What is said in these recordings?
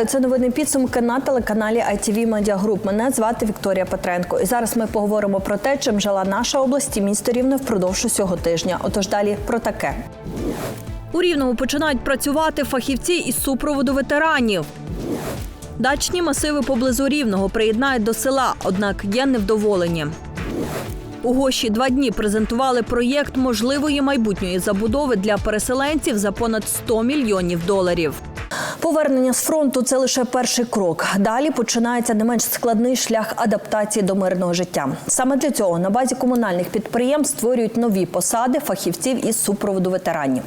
Вітаю, це новини підсумки на телеканалі ITV Media Group. Мене звати Вікторія Петренко. І зараз ми поговоримо про те, чим жила наша область і місто Рівне впродовж усього тижня. Отож далі про таке. У Рівному починають працювати фахівці із супроводу ветеранів. Дачні масиви поблизу Рівного приєднають до села, однак є невдоволені. У Гощі два дні презентували проєкт можливої майбутньої забудови для переселенців за понад 100 мільйонів доларів. Повернення з фронту це лише перший крок. Далі починається не менш складний шлях адаптації до мирного життя. Саме для цього на базі комунальних підприємств створюють нові посади фахівців із супроводу ветеранів.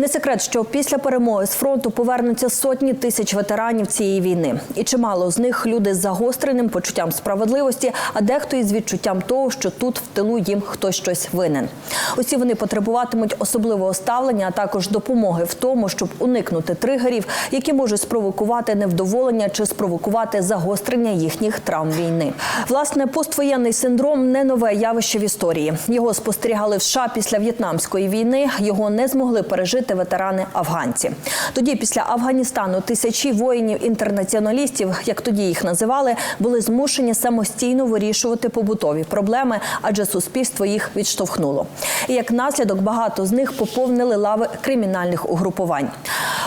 Не секрет, що після перемоги з фронту повернуться сотні тисяч ветеранів цієї війни, і чимало з них люди з загостреним почуттям справедливості, а дехто із відчуттям того, що тут в тилу їм хтось щось винен. Усі вони потребуватимуть особливого ставлення, а також допомоги в тому, щоб уникнути тригерів, які можуть спровокувати невдоволення чи спровокувати загострення їхніх травм війни. Власне, поствоєнний синдром не нове явище в історії. Його спостерігали в США після в'єтнамської війни. Його не змогли пережити ветерани афганці. Тоді, після Афганістану, тисячі воїнів-інтернаціоналістів, як тоді їх називали, були змушені самостійно вирішувати побутові проблеми, адже суспільство їх відштовхнуло. І як наслідок багато з них поповнили лави кримінальних угрупувань.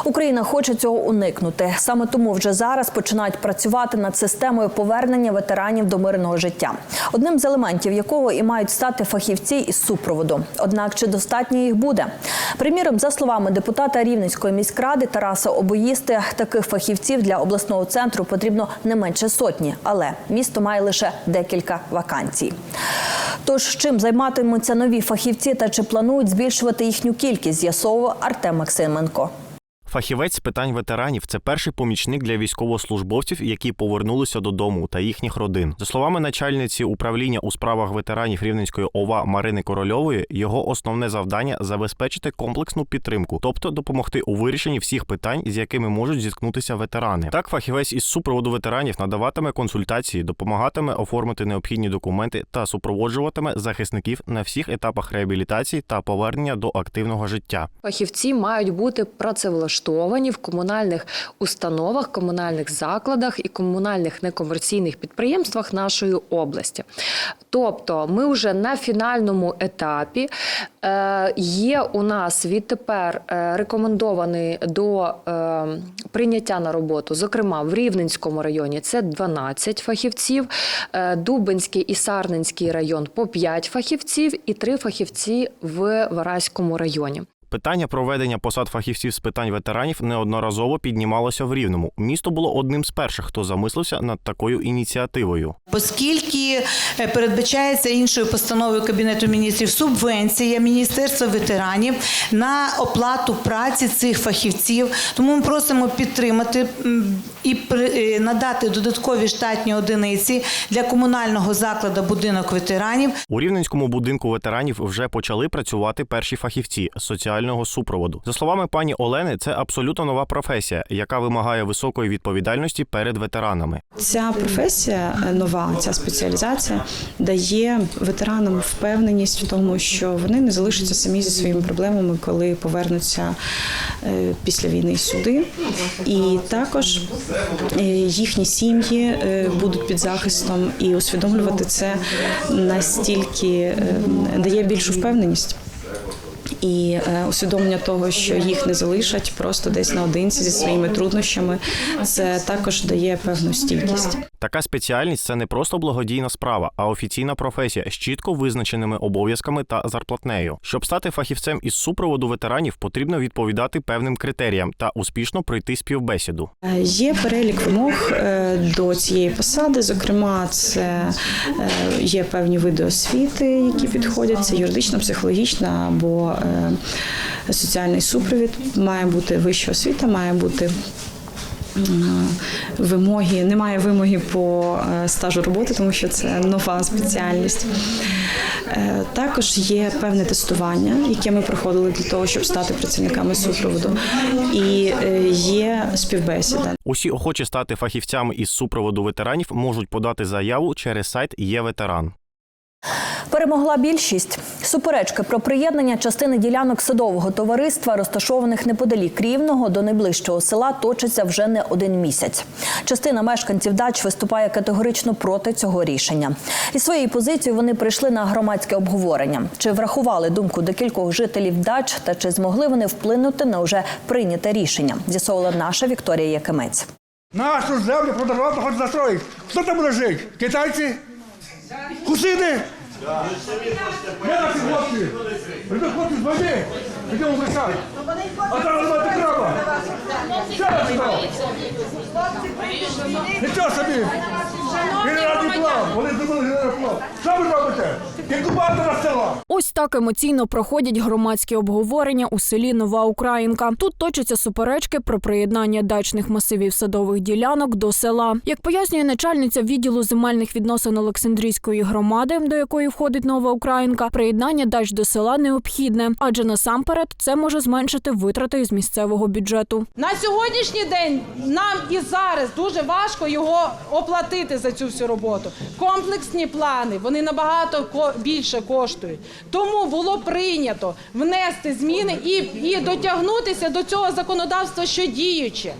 Україна хоче цього уникнути. Саме тому вже зараз починають працювати над системою повернення ветеранів до мирного життя, одним з елементів якого і мають стати фахівці із супроводу. Однак чи достатньо їх буде? Приміром, за словами депутата Рівненської міськради Тараса Обоїсти, таких фахівців для обласного центру потрібно не менше сотні, але місто має лише декілька вакансій. Тож чим займатимуться нові фахівці та чи планують збільшувати їхню кількість, з'ясовував Артем Максименко. Фахівець з питань ветеранів це перший помічник для військовослужбовців, які повернулися додому та їхніх родин. За словами начальниці управління у справах ветеранів Рівненської ОВА Марини Корольової, його основне завдання забезпечити комплексну підтримку, тобто допомогти у вирішенні всіх питань, з якими можуть зіткнутися ветерани. Так, фахівець із супроводу ветеранів надаватиме консультації, допомагатиме оформити необхідні документи та супроводжуватиме захисників на всіх етапах реабілітації та повернення до активного життя. Фахівці мають бути працевлаштовані в комунальних установах, комунальних закладах і комунальних некомерційних підприємствах нашої області. Тобто, ми вже на фінальному етапі Е, є у нас відтепер е, рекомендований до е, прийняття на роботу, зокрема в Рівненському районі це 12 фахівців, Дубинський і Сарненський район по 5 фахівців і 3 фахівці в Вараському районі. Питання проведення посад фахівців з питань ветеранів неодноразово піднімалося в Рівному. Місто було одним з перших, хто замислився над такою ініціативою. Оскільки е, передбачається іншою постановою Кабінету міністрів субвенція Міністерства ветеранів на оплату праці цих фахівців, тому ми просимо підтримати і е, надати додаткові штатні одиниці для комунального закладу будинок ветеранів. У рівненському будинку ветеранів вже почали працювати перші фахівці соціального супроводу. За словами пані Олени, це абсолютно нова професія, яка вимагає високої відповідальності перед ветеранами. Ця професія е, нова, ця спеціалізація дає ветеранам впевненість в тому, що вони не залишаться самі зі своїми проблемами, коли повернуться е, після війни сюди. І також е, їхні сім'ї будуть під захистом, і усвідомлювати це настільки дає більшу впевненість. І е, усвідомлення того, що їх не залишать просто десь наодинці зі своїми труднощами, це також дає певну стійкість. Така спеціальність це не просто благодійна справа, а офіційна професія з чітко визначеними обов'язками та зарплатнею. Щоб стати фахівцем із супроводу ветеранів, потрібно відповідати певним критеріям та успішно пройти співбесіду. Е, Є перелік вимог е, до цієї посади. Зокрема, це є певні види освіти, які підходять. Це юридична, психологічна або соціальний супровід. Має бути вища освіта, має бути. Вимоги немає вимоги по е, стажу роботи, тому що це нова спеціальність. Е, Також є певне тестування, яке ми проходили для того, щоб стати працівниками супроводу, і е, є співбесіда. Усі охочі стати фахівцями із супроводу ветеранів можуть подати заяву через сайт Є ветеран. Перемогла більшість. Суперечки про приєднання частини ділянок садового товариства, розташованих неподалік Рівного до найближчого села, точиться вже не один місяць. Частина мешканців дач виступає категорично проти цього рішення. І своєю позицією вони прийшли на громадське обговорення. Чи врахували думку декількох жителів дач та чи змогли вони вплинути на вже прийняте рішення? З'ясовувала наша Вікторія Якимець. Нашу землю продавати хоч застроїть. Хто там буде жити? Китайці? Хусиди? Де наші хлопці? Прийдуть хлопці з війни. Йдемо в А краба. Що я сказав? Нічого собі. Генеральний план. Вони зробили генеральний план. Що ви робите? Інкубатора села. Ось так емоційно проходять громадські обговорення у селі Нова Українка. Тут точаться суперечки про приєднання дачних масивів садових ділянок до села. Як пояснює начальниця відділу земельних відносин Олександрійської громади, до якої входить Нова Українка, приєднання дач до села необхідне, адже насамперед це може зменшити витрати із місцевого бюджету. На сьогоднішній день нам і зараз дуже важко його оплатити за цю всю роботу. Комплексні плани вони набагато більше коштують. Тому було прийнято внести зміни і, і дотягнутися до цього законодавства, що діюче.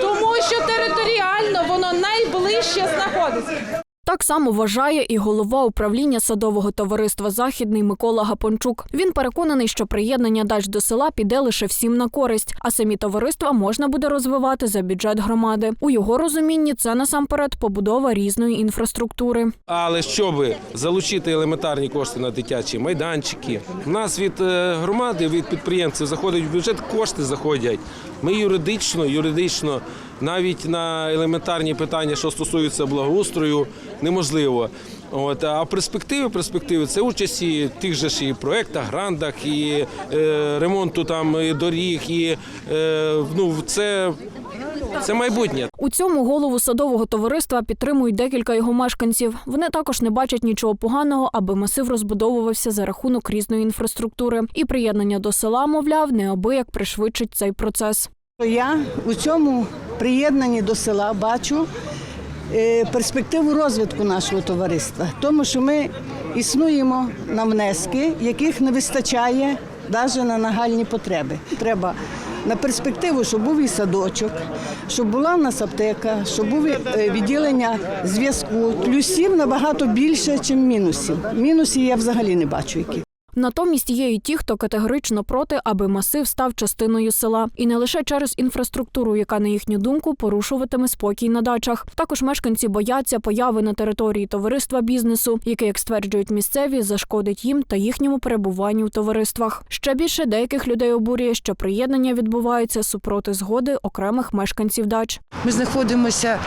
Тому що територіально воно найближче знаходиться. Так само вважає і голова управління садового товариства Західний Микола Гапончук. Він переконаний, що приєднання дач до села піде лише всім на користь, а самі товариства можна буде розвивати за бюджет громади. У його розумінні це насамперед побудова різної інфраструктури. Але щоб залучити елементарні кошти на дитячі майданчики, в нас від е, громади, від підприємців заходить в бюджет, кошти заходять. Ми юридично, юридично, навіть на елементарні питання, що стосуються благоустрою, неможливо. От а перспективи, перспективи це участь і в тих же ж і проектах, грантах, і е, ремонту там і доріг, і е, ну це, це майбутнє. У цьому голову садового товариства підтримують декілька його мешканців. Вони також не бачать нічого поганого, аби масив розбудовувався за рахунок різної інфраструктури. І приєднання до села, мовляв, неабияк пришвидшить цей процес. Я у цьому приєднанні до села бачу е, перспективу розвитку нашого товариства, тому що ми існуємо на внески, яких не вистачає навіть на нагальні потреби. Треба на перспективу, щоб був і садочок, щоб була в нас аптека, щоб було е, відділення зв'язку. Плюсів набагато більше, ніж мінусів. Мінусів я взагалі не бачу які. Натомість є і ті, хто категорично проти, аби масив став частиною села, і не лише через інфраструктуру, яка на їхню думку порушуватиме спокій на дачах. Також мешканці бояться появи на території товариства бізнесу, яке, як стверджують місцеві, зашкодить їм та їхньому перебуванню в товариствах. Ще більше деяких людей обурює, що приєднання відбувається супроти згоди окремих мешканців дач. Ми знаходимося,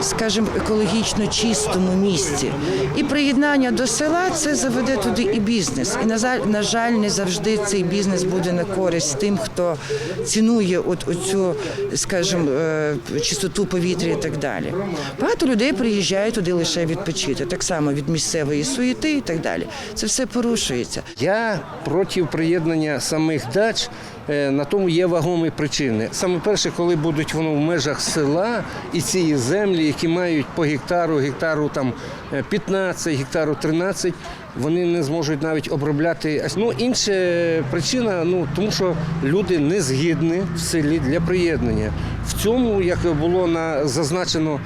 скажімо, екологічно чистому місці. І приєднання до села це заведе туди і бізнес. І на жаль, на жаль, не завжди цей бізнес буде на користь тим, хто цінує от оцю, скажімо, е, чистоту повітря і так далі. Багато людей приїжджають туди лише відпочити, так само від місцевої суєти і так далі. Це все порушується. Я проти приєднання самих дач. е, На тому є вагомі причини. Саме перше, коли будуть воно в межах села і ці землі, які мають по гектару, гектару там е, 15, гектару 13, вони не зможуть навіть обробляти. Ну, інша причина, ну тому що люди не згідні в селі для приєднання. В цьому, як було на зазначено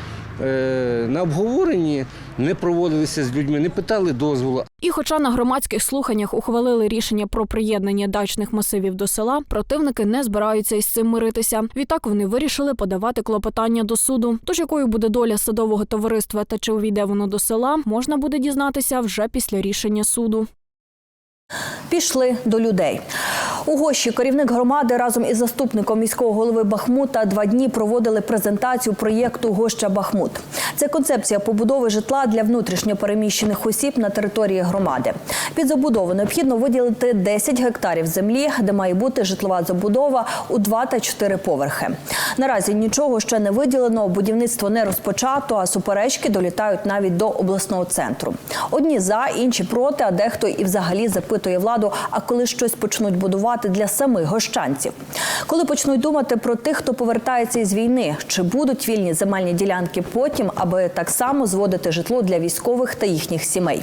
на обговоренні, не проводилися з людьми, не питали дозволу. І, хоча на громадських слуханнях ухвалили рішення про приєднання дачних масивів до села, противники не збираються із цим миритися. Відтак вони вирішили подавати клопотання до суду. Тож якою буде доля садового товариства та чи увійде воно до села, можна буде дізнатися вже після рішення суду. Пішли до людей. У Гощі керівник громади разом із заступником міського голови Бахмута два дні проводили презентацію проєкту Гоща Бахмут. Це концепція побудови житла для внутрішньопереміщених осіб на території громади. Під забудову необхідно виділити 10 гектарів землі, де має бути житлова забудова у 2 та 4 поверхи. Наразі нічого ще не виділено, будівництво не розпочато, а суперечки долітають навіть до обласного центру. Одні за, інші проти, а дехто і взагалі запитує владу, а коли щось почнуть будувати, для самих гощанців. Коли почнуть думати про тих, хто повертається із війни, чи будуть вільні земельні ділянки потім, аби так само зводити житло для військових та їхніх сімей.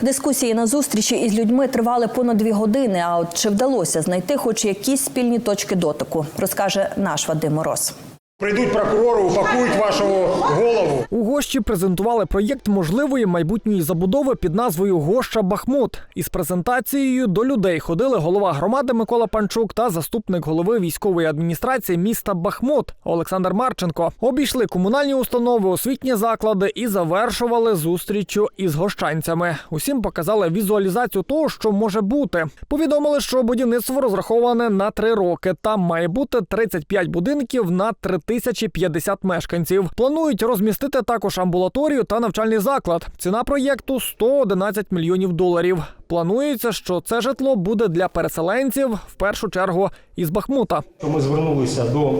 Дискусії на зустрічі із людьми тривали понад дві години. А от чи вдалося знайти хоч якісь спільні точки дотику, розкаже наш Вадим Мороз. Прийдуть прокурори, упакують вашу голову. У гощі презентували проєкт можливої майбутньої забудови під назвою Гоща Бахмут. Із презентацією до людей ходили голова громади Микола Панчук та заступник голови військової адміністрації міста Бахмут Олександр Марченко. Обійшли комунальні установи, освітні заклади і завершували зустрічю із гощанцями. Усім показали візуалізацію того, що може бути. Повідомили, що будівництво розраховане на три роки. Там має бути 35 будинків на 3050 мешканців. Планують розмістити також амбулаторію та навчальний заклад. Ціна проєкту 111 мільйонів доларів. Планується, що це житло буде для переселенців в першу чергу із Бахмута. Ми звернулися до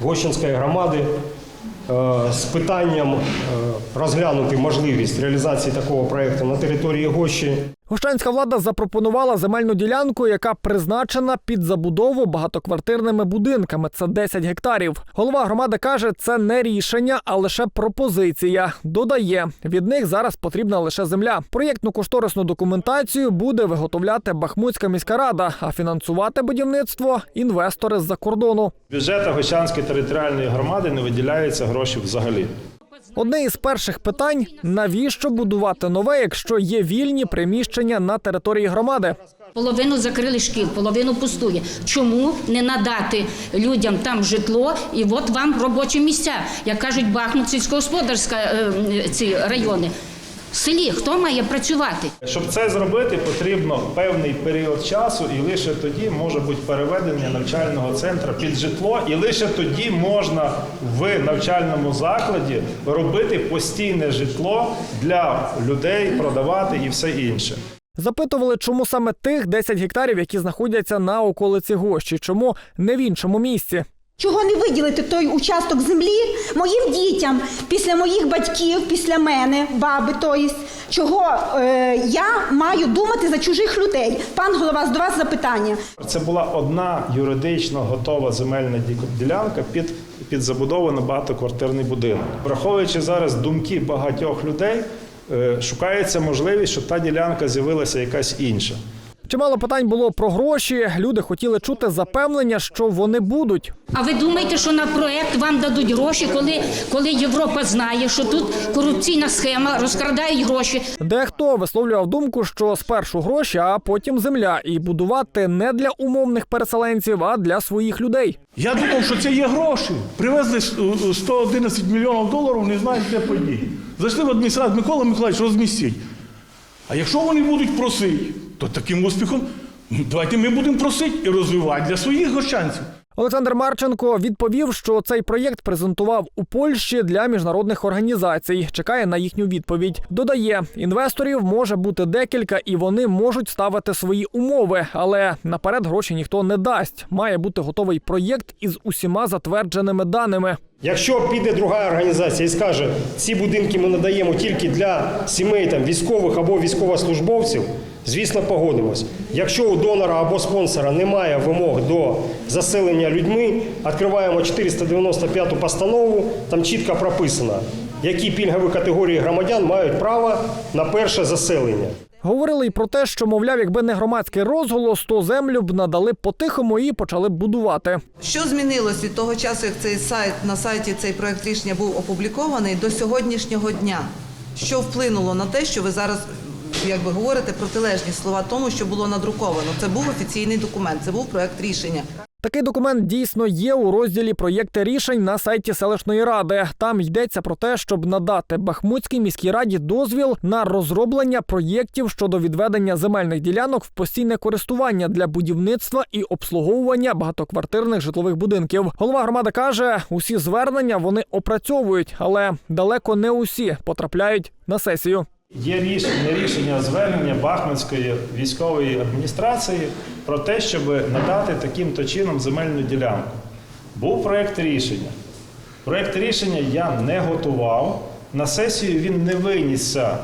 Гощинської громади е, з питанням е, розглянути можливість реалізації такого проєкту на території Гощі. Гощанська влада запропонувала земельну ділянку, яка призначена під забудову багатоквартирними будинками. Це 10 гектарів. Голова громади каже, це не рішення, а лише пропозиція. Додає, від них зараз потрібна лише земля. Проєктну кошторисну документацію буде виготовляти Бахмутська міська рада, а фінансувати будівництво інвестори з-за кордону. Бюджету Гощанської територіальної громади не виділяються гроші взагалі. Одне із перших питань: навіщо будувати нове, якщо є вільні приміщення на території громади? Половину закрили шкіл, половину пустує. Чому не надати людям там житло і от вам робочі місця, як кажуть, Бахмут, сільськогосподарська е, ці райони. В селі хто має працювати? Щоб це зробити, потрібно певний період часу, і лише тоді може бути переведення навчального центру під житло, і лише тоді можна в навчальному закладі робити постійне житло для людей, продавати і все інше. Запитували, чому саме тих 10 гектарів, які знаходяться на околиці Гощі, чому не в іншому місці. Чого не виділити той участок землі моїм дітям після моїх батьків, після мене, баби тої, чого е, я маю думати за чужих людей? Пан голова, до вас запитання. Це була одна юридично готова земельна ділянка під, під забудову на багатоквартирний будинок. Враховуючи зараз думки багатьох людей, е, шукається можливість, щоб та ділянка з'явилася якась інша. Чимало питань було про гроші. Люди хотіли чути запевнення, що вони будуть. А ви думаєте, що на проект вам дадуть гроші, коли, коли Європа знає, що тут корупційна схема, розкрадають гроші. Дехто висловлював думку, що спершу гроші, а потім земля, і будувати не для умовних переселенців, а для своїх людей. Я думав, що це є гроші. Привезли е, 111 мільйонів доларів, не знають, де подіти. Зайшли в адміністрацію, Микола Миколаївич, розмістіть. А якщо вони будуть просити, то таким успіхом ну, давайте ми будемо просити і розвивати для своїх гощанців. Олександр Марченко відповів, що цей проєкт презентував у Польщі для міжнародних організацій. Чекає на їхню відповідь. Додає, інвесторів може бути декілька, і вони можуть ставити свої умови, але наперед гроші ніхто не дасть. Має бути готовий проєкт із усіма затвердженими даними. Якщо піде друга організація і скаже, ці будинки ми надаємо тільки для сімей там, військових або військовослужбовців, звісно, погодимось. Якщо у донора або спонсора немає вимог до заселення людьми, відкриваємо 495 постанову, там чітко прописано, які пільгові категорії громадян мають право на перше заселення. Говорили й про те, що, мовляв, якби не громадський розголос, то землю б надали по-тихому і почали б будувати. Що змінилось від того часу, як цей сайт на сайті цей проект рішення був опублікований до сьогоднішнього дня? Що вплинуло на те, що ви зараз як ви говорите протилежні слова тому, що було надруковано? Це був офіційний документ, це був проект рішення. Такий документ дійсно є у розділі проєкти рішень на сайті селищної ради. Там йдеться про те, щоб надати Бахмутській міській раді дозвіл на розроблення проєктів щодо відведення земельних ділянок в постійне користування для будівництва і обслуговування багатоквартирних житлових будинків. Голова громади каже, усі звернення вони опрацьовують, але далеко не усі потрапляють на сесію. Є рішення, рішення звернення Бахмутської військової адміністрації про те, щоб надати таким-то чином земельну ділянку. Був проєкт рішення. Проєкт рішення я не готував. На сесію він не винісся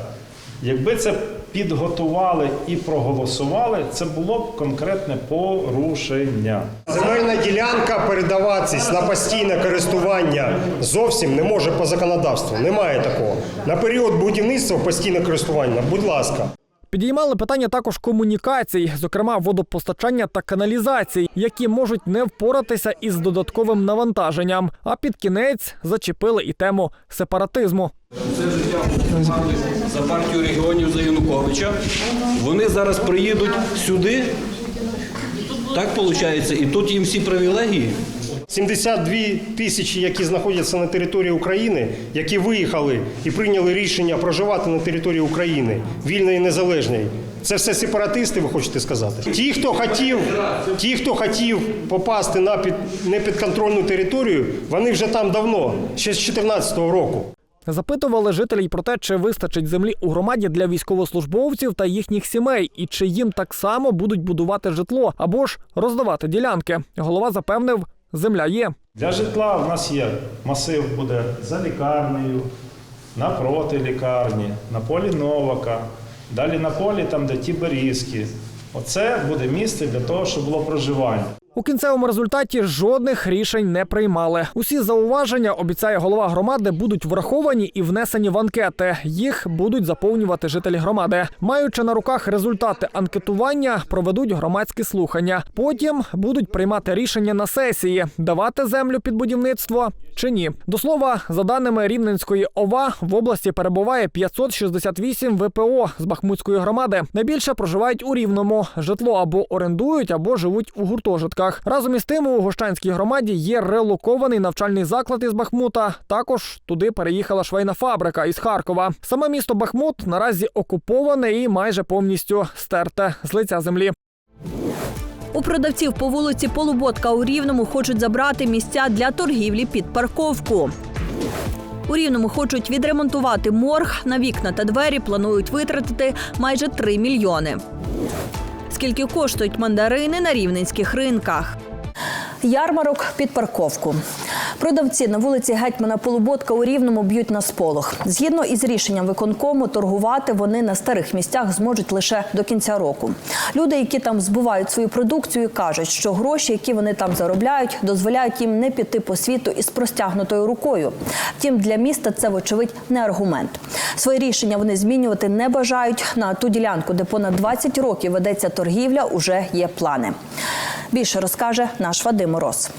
Якби це підготували і проголосували, це було б конкретне порушення. Земельна ділянка передаватись на постійне користування зовсім не може по законодавству. Немає такого. На період будівництва постійне користування, будь ласка. Підіймали питання також комунікацій, зокрема водопостачання та каналізацій, які можуть не впоратися із додатковим навантаженням. А під кінець зачепили і тему сепаратизму. Це життя за партію регіонів за Януковича. Вони зараз приїдуть сюди. Так виходить, і тут їм всі привілегії. 72 тисячі, які знаходяться на території України, які виїхали і прийняли рішення проживати на території України, вільної і незалежної. Це все сепаратисти, ви хочете сказати? Ті, хто хотів, ті, хто хотів попасти на під, непідконтрольну територію, вони вже там давно, ще з 2014 року. Запитували жителів про те, чи вистачить землі у громаді для військовослужбовців та їхніх сімей, і чи їм так само будуть будувати житло або ж роздавати ділянки. Голова запевнив, земля є. Для житла в нас є масив буде за лікарнею, напроти лікарні, на полі Новака, далі на полі, там, де ті берізки. Оце буде місце для того, щоб було проживання. У кінцевому результаті жодних рішень не приймали. Усі зауваження, обіцяє голова громади, будуть враховані і внесені в анкети. Їх будуть заповнювати жителі громади. Маючи на руках результати анкетування, проведуть громадські слухання. Потім будуть приймати рішення на сесії, давати землю під будівництво чи ні. До слова, за даними Рівненської ОВА, в області перебуває 568 ВПО з Бахмутської громади. Найбільше проживають у Рівному. Житло або орендують, або живуть у гуртожитках. Разом із тим у Гощанській громаді є релокований навчальний заклад із Бахмута. Також туди переїхала швейна фабрика із Харкова. Саме місто Бахмут наразі окуповане і майже повністю стерте з лиця землі. У продавців по вулиці Полуботка у Рівному хочуть забрати місця для торгівлі під парковку. У Рівному хочуть відремонтувати морг на вікна та двері. Планують витратити майже 3 мільйони. Скільки коштують мандарини на рівненських ринках? Ярмарок під парковку. Продавці на вулиці Гетьмана Полуботка у Рівному б'ють на сполох. Згідно із рішенням виконкому, торгувати вони на старих місцях зможуть лише до кінця року. Люди, які там збувають свою продукцію, кажуть, що гроші, які вони там заробляють, дозволяють їм не піти по світу із простягнутою рукою. Втім, для міста це вочевидь не аргумент. Своє рішення вони змінювати не бажають. На ту ділянку, де понад 20 років ведеться торгівля, уже є плани. Більше розкаже наш Вадим Мороз.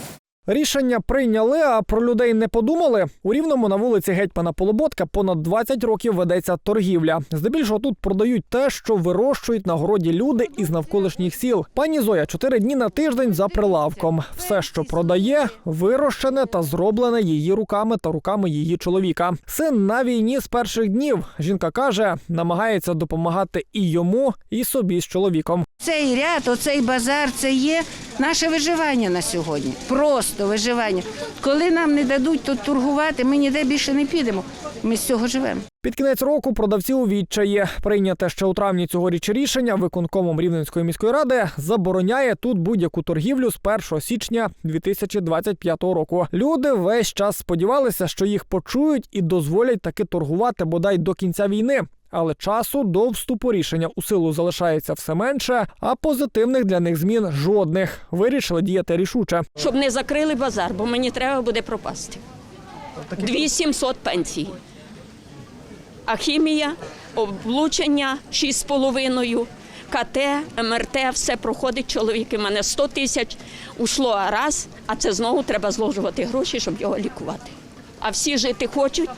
Рішення прийняли, а про людей не подумали. У рівному на вулиці Гетьмана Полоботка понад 20 років ведеться торгівля. Здебільшого тут продають те, що вирощують на городі люди із навколишніх сіл. Пані Зоя чотири дні на тиждень за прилавком. Все, що продає, вирощене та зроблене її руками та руками її чоловіка. Син на війні з перших днів. Жінка каже, намагається допомагати і йому, і собі з чоловіком. Цей ряд, оцей базар, це є наше виживання на сьогодні. Просто виживання. Коли нам не дадуть тут торгувати, ми ніде більше не підемо. Ми з цього живемо. Під кінець року продавці у відчаї. Прийняте ще у травні цьогоріч рішення виконкомом Рівненської міської ради забороняє тут будь-яку торгівлю з 1 січня 2025 року. Люди весь час сподівалися, що їх почують і дозволять таки торгувати бодай до кінця війни. Але часу до вступу рішення у силу залишається все менше, а позитивних для них змін жодних. Вирішили діяти рішуче. Щоб не закрили базар, бо мені треба буде пропасти. 2700 пенсій. А хімія, облучення 6,5, КТ, МРТ, все проходить чоловік. У мене 100 тисяч ушло раз, а це знову треба зложувати гроші, щоб його лікувати. А всі жити хочуть,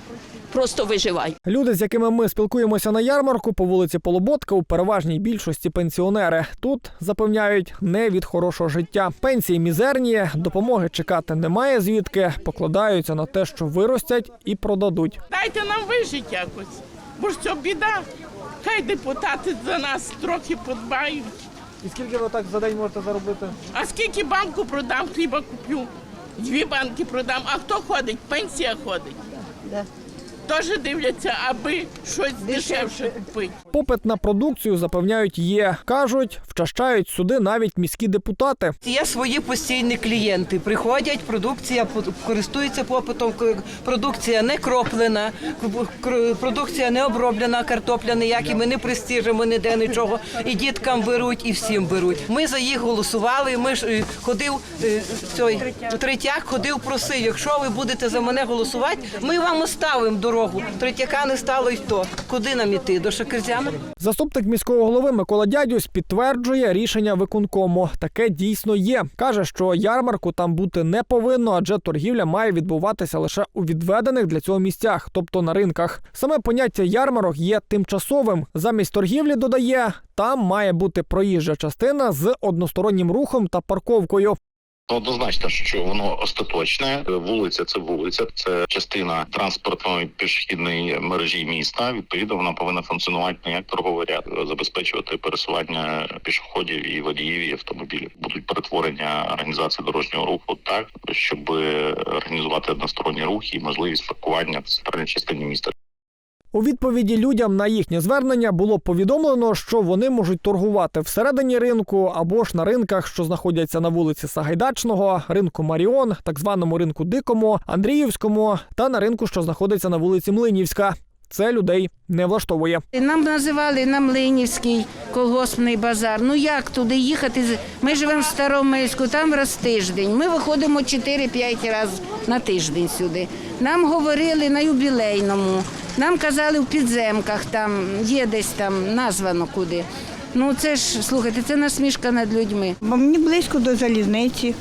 просто виживають. Люди, з якими ми спілкуємося на ярмарку по вулиці Полуботка, у переважній більшості пенсіонери. Тут запевняють не від хорошого життя. Пенсії мізерні, допомоги чекати немає звідки. Покладаються на те, що виростять і продадуть. Дайте нам вижити якось, бо ж це біда. Хай депутати за нас трохи подбають. І скільки ви так за день можете заробити? А скільки банку продам, хліба куплю. Дві банки продам. А хто ходить? Пенсія ходить. Теж дивляться, аби щось дешевше купити. Попит на продукцію запевняють є. кажуть, вчащають сюди навіть міські депутати. Є свої постійні клієнти. Приходять, продукція по- користується попитом. Продукція не кроплена, продукція не оброблена, картопля ніякі. Ми не пристіжимо ніде нічого. І діткам беруть, і всім беруть. Ми за їх голосували. Ми ж е, ходив е, цей третяк, ходив просив. Якщо ви будете за мене голосувати, ми вам оставимо дорогу. Третяка не стало й то. Куди нам іти? До Шакерзяна? Заступник міського голови Микола Дядюсь підтверджує рішення виконкому. Таке дійсно є. каже, що ярмарку там бути не повинно, адже торгівля має відбуватися лише у відведених для цього місцях, тобто на ринках. Саме поняття ярмарок є тимчасовим. Замість торгівлі додає, там має бути проїжджа частина з одностороннім рухом та парковкою. Однозначно, що воно остаточне. Вулиця це вулиця, це частина транспортної пішохідної мережі міста. Відповідно, вона повинна функціонувати не як торговий ряд, забезпечувати пересування пішоходів і водіїв і автомобілів. Будуть перетворення організації дорожнього руху так, щоб організувати односторонній рух і можливість паркування в центральній частині міста. У відповіді людям на їхнє звернення було повідомлено, що вони можуть торгувати всередині ринку або ж на ринках, що знаходяться на вулиці Сагайдачного, ринку Маріон, так званому ринку Дикому, Андріївському та на ринку, що знаходиться на вулиці Млинівська. Це людей не влаштовує. Нам називали на Млинівський колгоспний базар. Ну як туди їхати? Ми живемо в Старомильську, там раз тиждень. Ми виходимо 4-5 разів на тиждень сюди. Нам говорили на юбілейному, нам казали в підземках, там є десь там названо куди. Ну це ж слухайте, це насмішка над людьми. Бо мені близько до залізниці.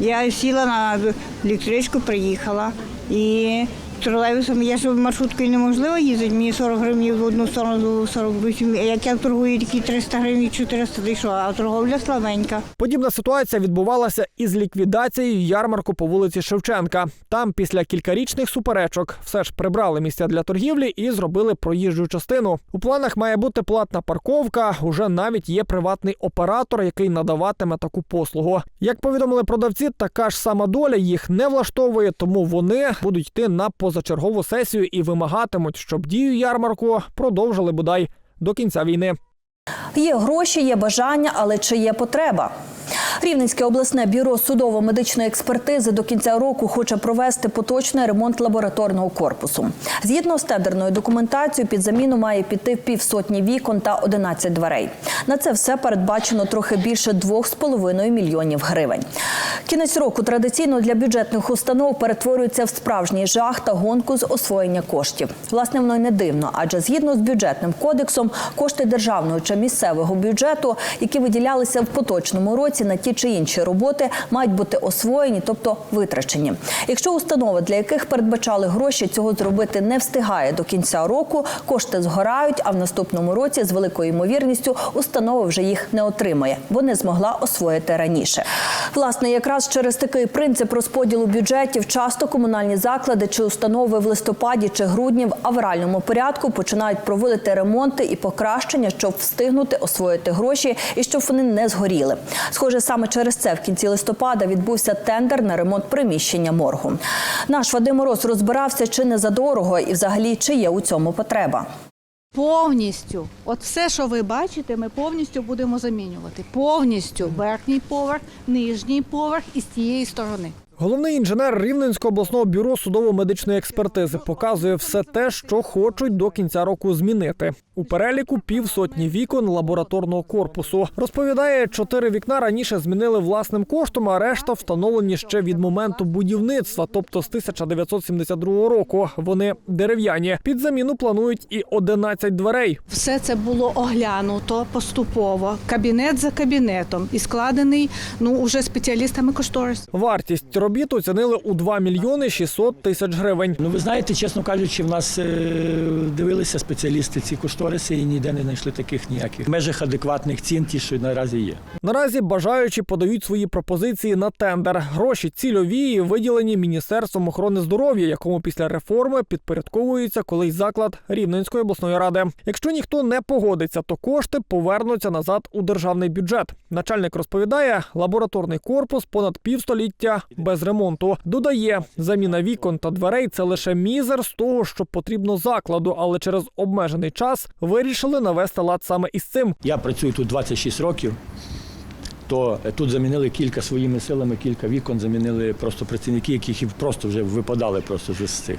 Я сіла на електричку, приїхала. І тролейбусом я ж маршруткою неможливо їздити, мені 40 гривень в одну сторону, 48. А як я торгую тільки 300 гривень, 400 дійшла, а торговля слабенька. Подібна ситуація відбувалася із ліквідацією ярмарку по вулиці Шевченка. Там після кількарічних суперечок все ж прибрали місця для торгівлі і зробили проїжджу частину. У планах має бути платна парковка. Уже навіть є приватний оператор, який надаватиме таку послугу. Як повідомили продавці, така ж сама доля їх не влаштовує, тому вони будуть йти на позачергову сесію і вимагатимуть, щоб дію ярмарку продовжили бодай до кінця війни. Є гроші, є бажання, але чи є потреба? Рівненське обласне бюро судово-медичної експертизи до кінця року хоче провести поточний ремонт лабораторного корпусу. Згідно з тендерною документацією, під заміну має піти півсотні вікон та 11 дверей. На це все передбачено трохи більше 2,5 мільйонів гривень. Кінець року традиційно для бюджетних установ перетворюється в справжній жах та гонку з освоєння коштів. Власне, воно й не дивно, адже згідно з бюджетним кодексом кошти державного чи місцевого бюджету, які виділялися в поточному році на ті чи інші роботи, мають бути освоєні, тобто витрачені. Якщо установи, для яких передбачали гроші, цього зробити не встигає до кінця року, кошти згорають, а в наступному році з великою ймовірністю установа вже їх не отримає, бо не змогла освоїти раніше. Власне, якраз через такий принцип розподілу бюджетів часто комунальні заклади чи установи в листопаді чи грудні в авральному порядку починають проводити ремонти і покращення, щоб встигнути освоїти гроші і щоб вони не згоріли. Схоже, саме через це в кінці листопада відбувся тендер на ремонт приміщення моргу. Наш Вадим Мороз розбирався, чи не задорого, і взагалі чи є у цьому потреба. Повністю, от все, що ви бачите, ми повністю будемо замінювати. Повністю верхній поверх, нижній поверх і з цієї сторони. Головний інженер Рівненського обласного бюро судово-медичної експертизи показує все те, що хочуть до кінця року змінити. У переліку півсотні вікон лабораторного корпусу. Розповідає, чотири вікна раніше змінили власним коштом, а решта встановлені ще від моменту будівництва, тобто з 1972 року. Вони дерев'яні. Під заміну планують і 11 дверей. Все це було оглянуто поступово, кабінет за кабінетом і складений ну уже спеціалістами кошторис. Вартість робіт оцінили у 2 мільйони 600 тисяч гривень. Ну ви знаєте, чесно кажучи, в нас е, дивилися спеціалісти ці кошториси і ніде не знайшли таких ніяких в межах адекватних цін, ті, що наразі є. Наразі бажаючі подають свої пропозиції на тендер. Гроші цільові і виділені Міністерством охорони здоров'я, якому після реформи підпорядковується колись заклад Рівненської обласної ради. Якщо ніхто не погодиться, то кошти повернуться назад у державний бюджет. Начальник розповідає, лабораторний корпус понад півстоліття без без ремонту. Додає, заміна вікон та дверей це лише мізер з того, що потрібно закладу, але через обмежений час вирішили навести лад саме із цим. Я працюю тут 26 років. То тут замінили кілька своїми силами, кілька вікон замінили просто працівники, яких просто вже випадали просто з цих.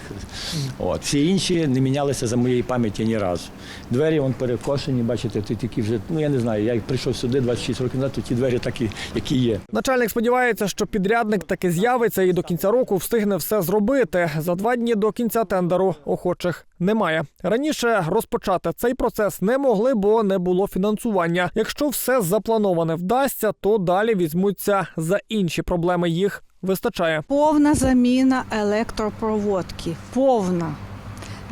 От. Всі інші не мінялися за моєї пам'яті ні разу. Двері вон перекошені, бачите, тут такі вже, ну я не знаю, я прийшов сюди 26 років назад, то ті двері такі, які є. Начальник сподівається, що підрядник таки з'явиться і до кінця року встигне все зробити. За два дні до кінця тендеру охочих немає. Раніше розпочати цей процес не могли, бо не було фінансування. Якщо все заплановане вдасться, то далі візьмуться за інші проблеми. Їх вистачає. Повна заміна електропроводки. Повна.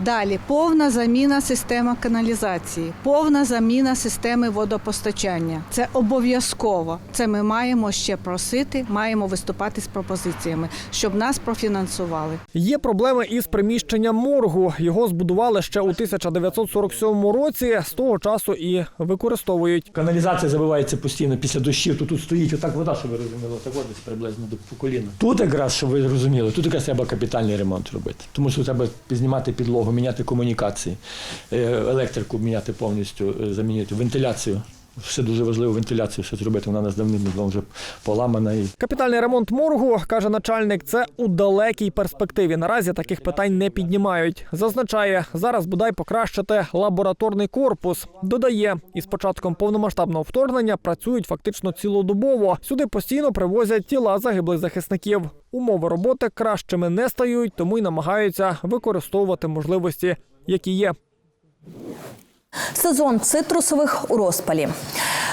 Далі повна заміна системи каналізації, повна заміна системи водопостачання. Це обов'язково. Це ми маємо ще просити, маємо виступати з пропозиціями, щоб нас профінансували. Є проблеми із приміщенням моргу. Його збудували ще у 1947 році. З того часу і використовують. Каналізація забивається постійно після дощів, то тут стоїть отак вода, щоб ви розуміли, так от десь приблизно до по коліна. Тут якраз, щоб ви розуміли, тут якраз треба капітальний ремонт робити. Тому що треба знімати підлогу, міняти комунікації, е, електрику міняти повністю, е, замінити, вентиляцію. Все дуже важливо вентиляцію ще зробити. Вона нас давним вже поламана і Капітальний ремонт моргу, каже начальник, це у далекій перспективі. Наразі таких питань не піднімають. Зазначає, зараз бодай покращити лабораторний корпус. Додає, із початком повномасштабного вторгнення працюють фактично цілодобово. Сюди постійно привозять тіла загиблих захисників. Умови роботи кращими не стають, тому й намагаються використовувати можливості, які є. Сезон цитрусових у розпалі.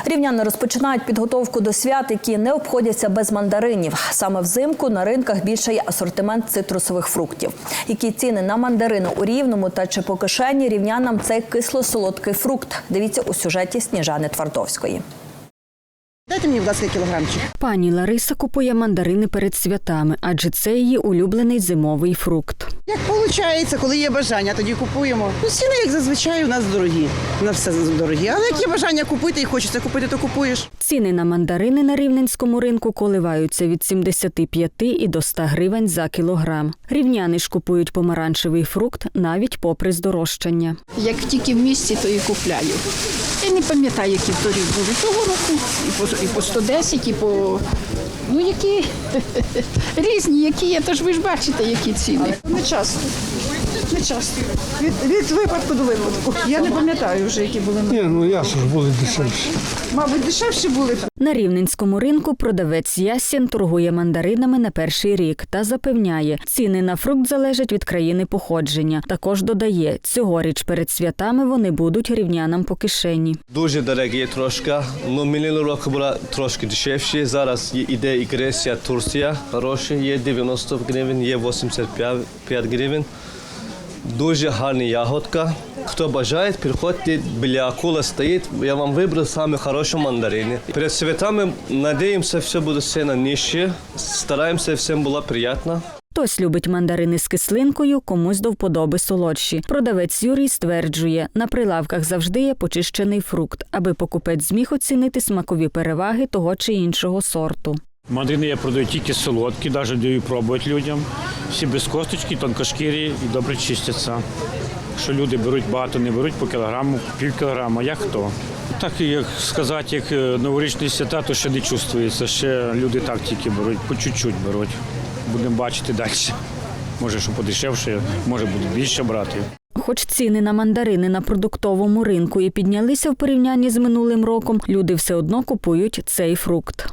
Рівняни розпочинають підготовку до свят, які не обходяться без мандаринів. Саме взимку на ринках більше є асортимент цитрусових фруктів. Які ціни на мандарини у рівному та чи по кишені рівнянам цей кисло-солодкий фрукт. Дивіться у сюжеті Сніжани Твардовської. Дайте мені, будь ласка, кілограмчик. Пані Лариса купує мандарини перед святами, адже це її улюблений зимовий фрукт. Як виходить, коли є бажання, тоді купуємо. Ну, ціни, як зазвичай, у нас дорогі. У нас все дорогі. Але як є бажання купити і хочеться купити, то купуєш. Ціни на мандарини на рівненському ринку коливаються від 75 і до 100 гривень за кілограм. Рівняни ж купують помаранчевий фрукт навіть попри здорожчання. Як тільки в місті, то і купляю. Я не пам'ятаю, які торік були того року. І по, і по 110, і по. Ну, які різні, які є, то ж ви ж бачите, які ціни. Не часто. Не часто. Від, від випадку до випадку. Я не пам'ятаю вже, які були. Ні, ну ясно ж були дешевші. Мабуть, дешевші були. На рівненському ринку продавець Ясін торгує мандаринами на перший рік та запевняє, ціни на фрукт залежать від країни походження. Також додає, цьогоріч перед святами вони будуть рівнянам по кишені. Дуже дорогі трошки. Ну, минулого року була трошки дешевші. Зараз є- іде і Греція, Турція. Хороші, є 90 гривень, є 85 гривень. Дуже гарна ягодка. Хто бажає, приходьте, біля акула стоїть. Я вам вибрав саме хороші мандарини. Перед святами надіємося, все буде ціна нижче. Стараємося, всім було приємно. Хтось любить мандарини з кислинкою, комусь до вподоби солодші. Продавець Юрій стверджує, на прилавках завжди є почищений фрукт, аби покупець зміг оцінити смакові переваги того чи іншого сорту. Мандарини я продаю тільки солодкі, навіть даю пробувати людям. Всі без косточки, тонкошкірі і добре чистяться. Що люди беруть багато, не беруть по кілограму, пів кілограма, як хто. Так як сказати, як е, новорічні свята, то ще не чувствується. Ще люди так тільки беруть, по чуть-чуть беруть. Будемо бачити далі. Може, що подешевше, може будуть більше брати. Хоч ціни на мандарини на продуктовому ринку і піднялися в порівнянні з минулим роком, люди все одно купують цей фрукт.